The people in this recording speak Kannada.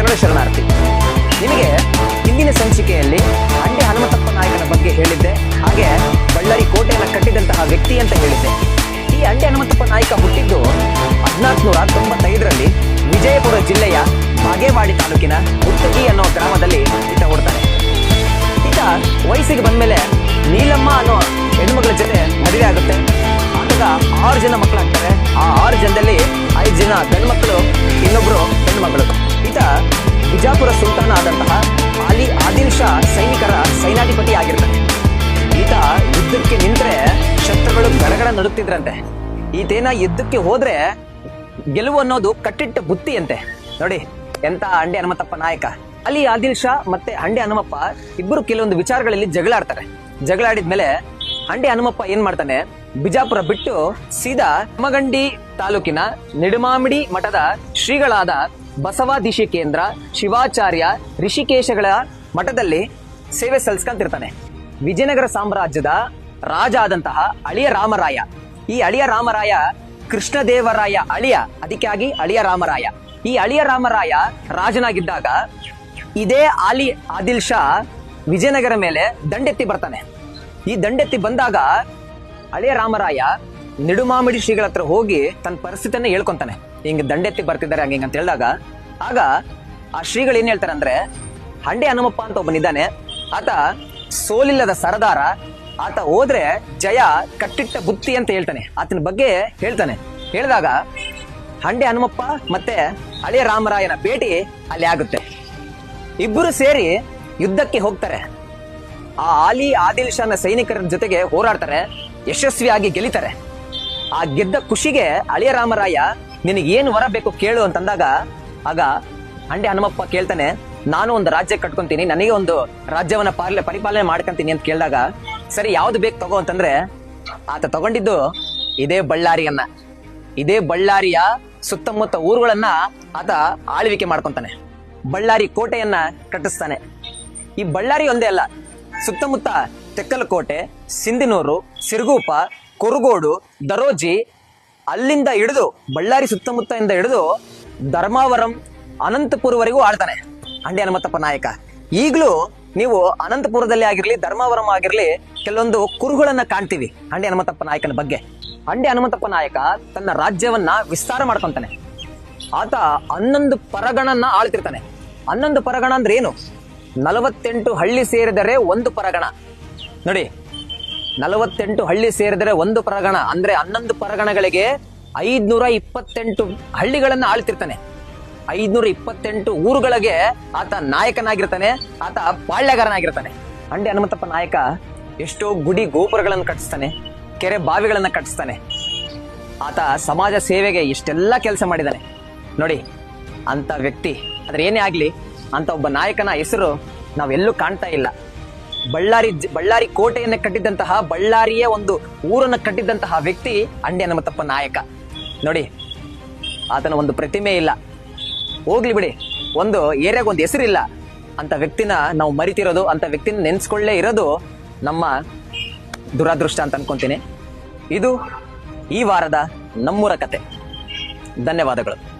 ಶರಣು ಶರಣಾರ್ಥಿ. ನಿಮಗೆ ಹಿಂದಿನ ಸಂಚಿಕೆಯಲ್ಲಿ ಅಂಡೆ ಹನುಮಂತಪ್ಪ ನಾಯಕನ ಬಗ್ಗೆ ಹೇಳಿದ್ದೆ. ಹಾಗೆ ಬಳ್ಳಾರಿ ಕೋಟೆಯನ್ನು ಕಟ್ಟಿದಂತಹ ವ್ಯಕ್ತಿ ಅಂತ ಹೇಳಿದ್ದೆ. ಈ ಅಂಡೆ ಹನುಮಂತಪ್ಪ ನಾಯಕ ಹುಟ್ಟಿದ್ದು ಹದಿನಾಲ್ಕುನೂರ ತೊಂಬತ್ತೈದರಲ್ಲಿ ವಿಜಯಪುರ ಜಿಲ್ಲೆಯ ಬಾಗೇವಾಡಿ ತಾಲೂಕಿನ ಮುತ್ತಗಿ ಅನ್ನೋ ಗ್ರಾಮದಲ್ಲಿ ಈತ ಹುಡ್ತಾನೆ. ಈತ ವಯಸ್ಸಿಗೆ ಬಂದ್ಮೇಲೆ ನೀಲಮ್ಮ ಅನ್ನೋ ಹೆಣ್ಮಗಳ ಜೊತೆ ಮದುವೆ ಆಗುತ್ತೆ. ಆಗ ಆರು ಜನ ಮಕ್ಕಳಾಗ್ತಾರೆ. ಆ ಆರು ಜನದಲ್ಲಿ ಐದು ಜನ ಗಂಡ್ಮಕ್ಳು, ಇನ್ನೊಬ್ರು ಹೆಣ್ಮಗಳು ಈತ ಬಿಜಾಪುರ ಸುಲ್ತಾನ ಆದಂತಹ ಆಲಿ ಆದಿಲ್ ಶಾ ಸೈನಿಕರ ಸೈನಾಧಿಪತಿ ಆಗಿರ್ತಾನೆ ಈತ ಯುದ್ಧಕ್ಕೆ ನಿಂತ್ರೆ ಶತ್ರುಗಳು ಗಡಗಡ ನಡುತ್ತಿದ್ರಂತೆ. ಈತೇನ ಯುದ್ಧಕ್ಕೆ ಹೋದ್ರೆ ಗೆಲುವು ಅನ್ನೋದು ಕಟ್ಟಿಟ್ಟ ಬುತ್ತಿ ಅಂತೆ ನೋಡಿ, ಎಂತ ಹಂಡೆ ಹನುಮತ್ತಪ್ಪ ನಾಯಕ. ಅಲ್ಲಿ ಆದಿಲ್ ಶಾ ಮತ್ತೆ ಹಂಡೆ ಹನುಮಪ್ಪ ಇಬ್ಬರು ಕೆಲವೊಂದು ವಿಚಾರಗಳಲ್ಲಿ ಜಗಳಾಡ್ತಾರೆ. ಜಗಳ ಆಡಿದ್ಮೇಲೆ ಹಂಡೆ ಹನುಮಪ್ಪ ಏನ್ ಮಾಡ್ತಾನೆ, ಬಿಜಾಪುರ ಬಿಟ್ಟು ಸೀದಾ ಮಗಂಡಿ ತಾಲೂಕಿನ ನಿಡುಮಾಮಿಡಿ ಮಠದ ಶ್ರೀಗಳಾದ ಬಸವಾದಿಶಿ ಕೇಂದ್ರ ಶಿವಾಚಾರ್ಯ ಋಷಿಕೇಶಗಳ ಮಠದಲ್ಲಿ ಸೇವೆ ಸಲ್ಲಿಸ್ಕೊಂತಿರ್ತಾನೆ. ವಿಜಯನಗರ ಸಾಮ್ರಾಜ್ಯದ ರಾಜ ಆದಂತಹ ಅಳಿಯ ರಾಮರಾಯ. ಈ ಅಳಿಯ ರಾಮರಾಯ ಕೃಷ್ಣದೇವರಾಯ ಅಳಿಯ, ಅದಕ್ಕಾಗಿ ಅಳಿಯ ರಾಮರಾಯ. ಈ ಅಳಿಯ ರಾಮರಾಯ ರಾಜನಾಗಿದ್ದಾಗ ಇದೇ ಆಲಿ ಆದಿಲ್ ಶಾ ವಿಜಯನಗರ ಮೇಲೆ ದಂಡೆತ್ತಿ ಬರ್ತಾನೆ. ಈ ದಂಡೆತ್ತಿ ಬಂದಾಗ ಅಳಿಯ ರಾಮರಾಯ ನಿಡುಮಾಮಿಡಿ ಶ್ರೀಗಳ ಹತ್ರ ಹೋಗಿ ತನ್ನ ಪರಿಸ್ಥಿತಿಯನ್ನ ಹೇಳ್ಕೊಂತಾನೆ. ಹಿಂಗ್ ದಂಡೆತ್ತಿ ಬರ್ತಿದ್ದಾರೆ ಹಂಗೆ ಅಂತ ಹೇಳಿದಾಗ, ಆಗ ಆ ಶ್ರೀಗಳು ಏನ್ ಹೇಳ್ತಾರೆ ಅಂದ್ರೆ, ಹಂಡೆ ಹನುಮಪ್ಪ ಅಂತ ಒಬ್ಬನಿದ್ದಾನೆ ಆತ ಸೋಲಿಲ್ಲದ ಸರದಾರ, ಆತ ಹೋದ್ರೆ ಜಯ ಕಟ್ಟಿಟ್ಟ ಬುತ್ತಿ ಅಂತ ಹೇಳ್ತಾನೆ. ಆತನ ಬಗ್ಗೆ ಹೇಳ್ತಾನೆ. ಹೇಳಿದಾಗ, ಹಂಡೆ ಹನುಮಪ್ಪ ಮತ್ತೆ ಹಳೆಯ ರಾಮರಾಯನ ಭೇಟಿ ಅಲ್ಲಿ ಆಗುತ್ತೆ. ಇಬ್ಬರು ಸೇರಿ ಯುದ್ಧಕ್ಕೆ ಹೋಗ್ತಾರೆ. ಆ ಆಲಿ ಆದಿಲ್ ಶಾನ ಸೈನಿಕರ ಜೊತೆಗೆ ಹೋರಾಡ್ತಾರೆ, ಯಶಸ್ವಿಯಾಗಿ ಗೆಲಿತಾರೆ. ಆ ಗೆದ್ದ ಖುಷಿಗೆ ಅಳಿಯ ರಾಮರಾಯ, ನಿನಗೆ ಏನು ವರ ಬೇಕು ಕೇಳು ಅಂತಂದಾಗ, ಆಗ ಹಂಡೆ ಹನುಮಪ್ಪ ಕೇಳ್ತಾನೆ, ನಾನು ಒಂದು ರಾಜ್ಯ ಕಟ್ಕೊಂತೀನಿ, ನನಗೆ ಒಂದು ರಾಜ್ಯವನ್ನ ಪಾಲ ಪರಿಪಾಲನೆ ಮಾಡ್ಕೊಂತೀನಿ ಅಂತ ಕೇಳಿದಾಗ, ಸರಿ, ಯಾವ್ದು ಬೇಕು ತಗೋ ಅಂತಂದ್ರೆ, ಆತ ತಗೊಂಡಿದ್ದು ಇದೇ ಬಳ್ಳಾರಿಯನ್ನ. ಇದೇ ಬಳ್ಳಾರಿಯ ಸುತ್ತಮುತ್ತ ಊರುಗಳನ್ನ ಆತ ಆಳ್ವಿಕೆ ಮಾಡ್ಕೊಂತಾನೆ. ಬಳ್ಳಾರಿ ಕೋಟೆಯನ್ನ ಕಟ್ಟಿಸ್ತಾನೆ. ಈ ಬಳ್ಳಾರಿ ಒಂದೇ ಅಲ್ಲ, ಸುತ್ತಮುತ್ತ ತೆಕ್ಕಲಕೋಟೆ, ಸಿಂಧಿನೂರು, ಸಿರುಗೂಪ ಕುರುಗೋಡು ದರೋಜಿ ಅಲ್ಲಿಂದ ಹಿಡಿದು ಬಳ್ಳಾರಿ ಸುತ್ತಮುತ್ತದಿಂದ ಹಿಡಿದು ಧರ್ಮಾವರಂ ಅನಂತಪುರವರೆಗೂ ಆಳ್ತಾನೆ. ಅಂಡೆ ಹನುಮಂತಪ್ಪ ನಾಯಕ. ಈಗಲೂ ನೀವು ಅನಂತಪುರದಲ್ಲಿ ಆಗಿರಲಿ, ಧರ್ಮಾವರಂ ಆಗಿರಲಿ, ಕೆಲವೊಂದು ಕುರುಗಳನ್ನ ಕಾಣ್ತೀವಿ ಹಂಡಿ ಹನುಮಂತಪ್ಪ ನಾಯಕನ ಬಗ್ಗೆ. ಹಂಡಿ ಹನುಮಂತಪ್ಪ ನಾಯಕ ತನ್ನ ರಾಜ್ಯವನ್ನ ವಿಸ್ತಾರ ಮಾಡ್ಕೊಂತಾನೆ. ಆತ ಹನ್ನೊಂದು ಪರಗಣನ್ನ ಆಳ್ತಿರ್ತಾನೆ. ಹನ್ನೊಂದು ಪರಗಣ ಅಂದ್ರೆ ಏನು? ನಲವತ್ತೆಂಟು ಹಳ್ಳಿ ಸೇರಿದರೆ ಒಂದು ಪರಗಣ. ನೋಡಿ ನಲವತ್ತೆಂಟು ಹಳ್ಳಿ ಸೇರಿದರೆ ಒಂದು ಪರಗಣ, ಅಂದ್ರೆ ಹನ್ನೊಂದು ಪರಗಣಗಳಿಗೆ ಐದ್ನೂರ ಇಪ್ಪತ್ತೆಂಟು ಹಳ್ಳಿಗಳನ್ನ ಆಳ್ತಿರ್ತಾನೆ. ಐದ್ನೂರ ಇಪ್ಪತ್ತೆಂಟು ಊರುಗಳಿಗೆ ಆತ ನಾಯಕನಾಗಿರ್ತಾನೆ, ಆತ ಪಾಳ್ಯಗಾರನಾಗಿರ್ತಾನೆ ಅಂಡೆ ಹನುಮಂತಪ್ಪ ನಾಯಕ ಎಷ್ಟೋ ಗುಡಿ ಗೋಪುರಗಳನ್ನು ಕಟ್ಟಿಸ್ತಾನೆ, ಕೆರೆ ಬಾವಿಗಳನ್ನು ಕಟ್ಟಿಸ್ತಾನೆ. ಆತ ಸಮಾಜ ಸೇವೆಗೆ ಇಷ್ಟೆಲ್ಲ ಕೆಲಸ ಮಾಡಿದ್ದಾನೆ ನೋಡಿ ಅಂತ ವ್ಯಕ್ತಿ. ಆದ್ರೆ ಏನೇ ಆಗ್ಲಿ ಅಂತ ಒಬ್ಬ ನಾಯಕನ ಹೆಸರು ನಾವೆಲ್ಲೂ ಕಾಣ್ತಾ ಇಲ್ಲ. ಬಳ್ಳಾರಿ ಬಳ್ಳಾರಿ ಕೋಟೆಯನ್ನ ಕಟ್ಟಿದ್ದಂತಹ ಬಳ್ಳಾರಿಯ ಒಂದು ಊರನ್ನು ಕಟ್ಟಿದ್ದಂತಹ ವ್ಯಕ್ತಿ ಅಂಡೆ ನಮ್ಮತಪ್ಪ ನಾಯಕ. ನೋಡಿ, ಆತನ ಒಂದು ಪ್ರತಿಮೆ ಇಲ್ಲ. ಹೋಗ್ಲಿ ಬಿಡಿ, ಒಂದು ಏರಿಯಾಗ ಒಂದು ಹೆಸರಿಲ್ಲ. ಅಂತ ವ್ಯಕ್ತಿನ ನಾವು ಮರಿತಿರೋದು, ಅಂತ ವ್ಯಕ್ತಿನ ನೆನ್ಸ್ಕೊಳ್ಳೇ ಇರೋದು ನಮ್ಮ ದುರಾದೃಷ್ಟ ಅಂತ ಅನ್ಕೊಂತೀನಿ. ಇದು ಈ ವಾರದ ನಮ್ಮೂರ ಕತೆ. ಧನ್ಯವಾದಗಳು.